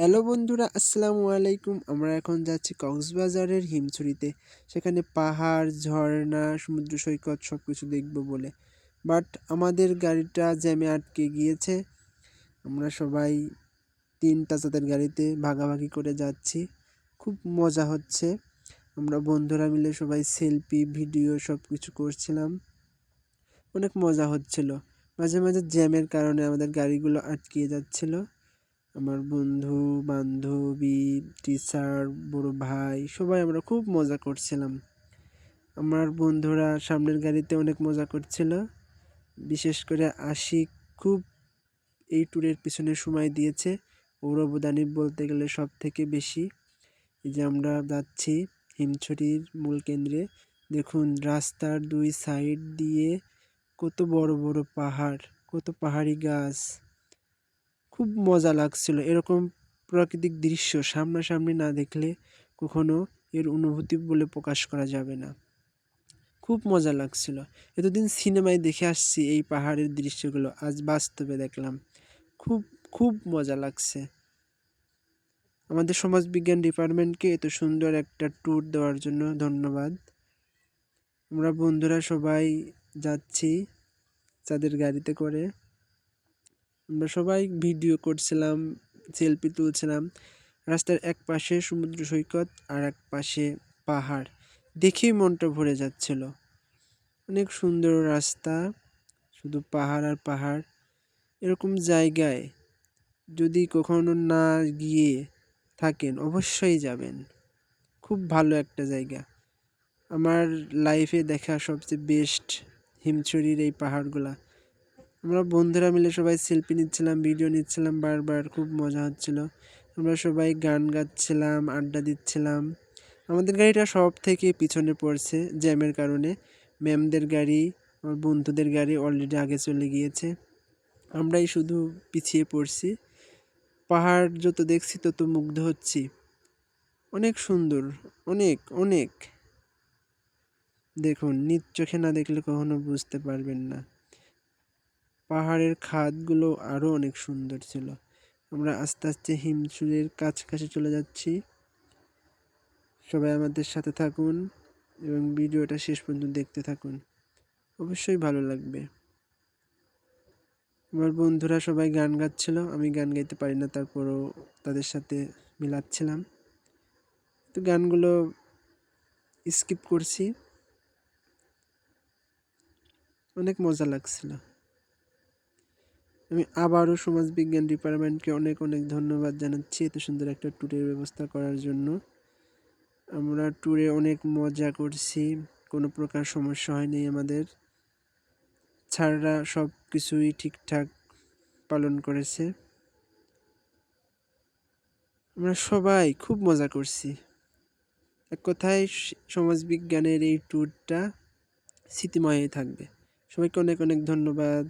Hello বন্ধুরা, আসসালামু আলাইকুম। আমরা এখন যাচ্ছি কক্সবাজারের হিমছড়িতে। সেখানে পাহাড়, ঝর্ণা, সমুদ্র সৈকত সব কিছু দেখব বলে। বাট আমাদের গাড়িটা জ্যামে আটকে গিয়েছে। আমরা সবাই তিনটা চাঁদের গাড়িতে ভাগাভাগি করে যাচ্ছি। খুব মজা হচ্ছে। আমরা বন্ধুরা মিলে সবাই সেলফি, ভিডিও সব কিছু করছিলাম। অনেক মজা হচ্ছিল। মাঝে মাঝে জ্যামের কারণে আমাদের গাড়িগুলো আটকিয়ে যাচ্ছিল। আমার বন্ধু, বান্ধবী টিচার বড় ভাই, সবাই আমরা খুব মজা করছিলাম। আমার বন্ধুরা সামনের গাড়িতে অনেক মজা করছিল। বিশেষ করে আশিক খুব এই ট্যুরের পিছনে সময় দিয়েছে। ওর অবদানই বলতে গেলে সব থেকে বেশি। এই যে আমরা যাচ্ছি হিমছড়ির মূল কেন্দ্রে। দেখুন রাস্তার দুই সাইড দিয়ে কত বড় বড় পাহাড়, কত পাহাড়ি গাছ। খুব মজা লাগছিল। এরকম প্রাকৃতিক দৃশ্য সামনাসামনি না দেখলে কখনো এর অনুভূতি বলে প্রকাশ করা যাবে না। খুব মজা লাগছিল। এতদিন সিনেমায় দেখে আসছি এই পাহাড়ের দৃশ্যগুলো, আজ বাস্তবে দেখলাম। খুব খুব মজা লাগছে। আমাদের সমাজবিজ্ঞান ডিপার্টমেন্টকে এত সুন্দর একটা ট্যুর দেওয়ার জন্য ধন্যবাদ। আমরা বন্ধুরা সবাই যাচ্ছি যাদের গাড়িতে করে। আমরা সবাই ভিডিও করছিলাম, সেলফি তুলছিলাম। রাস্তার এক পাশে সমুদ্র সৈকত আর এক পাশে পাহাড়। দেখেই মনটা ভরে যাচ্ছিল। অনেক সুন্দর রাস্তা, শুধু পাহাড় আর পাহাড়, এরকম জায়গায় যদি কখনো না গিয়ে থাকেন, অবশ্যই যাবেন। খুব ভালো একটা জায়গা। আমার লাইফে দেখা সবচেয়ে বেস্ট হিমছড়ির এই পাহাড়গুলা। আমরা বন্ধুরা মিলে সবাই সেলফি নিচ্ছিলাম ভিডিও নিচ্ছিলাম, বারবার খুব মজা হচ্ছিল। আমরা সবাই গান গাচ্ছিলাম, আড্ডা দিচ্ছিলাম। আমাদের গাড়িটা সব থেকে পিছনে পড়ছে জ্যামের কারণে। ম্যামদের গাড়ি, আমার বন্ধুদের গাড়ি অলরেডি আগে চলে গিয়েছে। আমরাই শুধু পিছিয়ে পড়ছি। পাহাড় যত দেখছি, তত মুগ্ধ হচ্ছি। অনেক সুন্দর, অনেক অনেক। দেখুন, নিজ চোখে না দেখলে কখনো বুঝতে পারবেন না। পাহাড়ের খাদগুলো আরও অনেক সুন্দর ছিল। আমরা আস্তে আস্তে হিমচুরের কাছাকাছি চলে যাচ্ছি। সবাই আমাদের সাথে থাকুন এবং ভিডিওটা শেষ পর্যন্ত দেখতে থাকুন। অবশ্যই ভালো লাগবে। আমার বন্ধুরা সবাই গান গাচ্ছিল। আমি গান গাইতে পারি না, তারপরও তাদের সাথে মিলাচ্ছিলাম। তো গানগুলো স্কিপ করছি। অনেক মজা লাগছিল। আমি আবারও সমাজবিজ্ঞান ডিপার্টমেন্টকে অনেক অনেক ধন্যবাদ জানাচ্ছি এত সুন্দর একটা ট্যুরের ব্যবস্থা করার জন্য। আমরা ট্যুরে অনেক মজা করছি, কোনো প্রকার সমস্যা হয়নি আমাদের। ছাড়রা সব কিছুই ঠিকঠাক পালন করেছে। আমরা সবাই খুব মজা করছি। এক কথায় সমাজবিজ্ঞানের এই ট্যুরটা স্মৃতিময় থাকবে। সবাইকে অনেক অনেক ধন্যবাদ।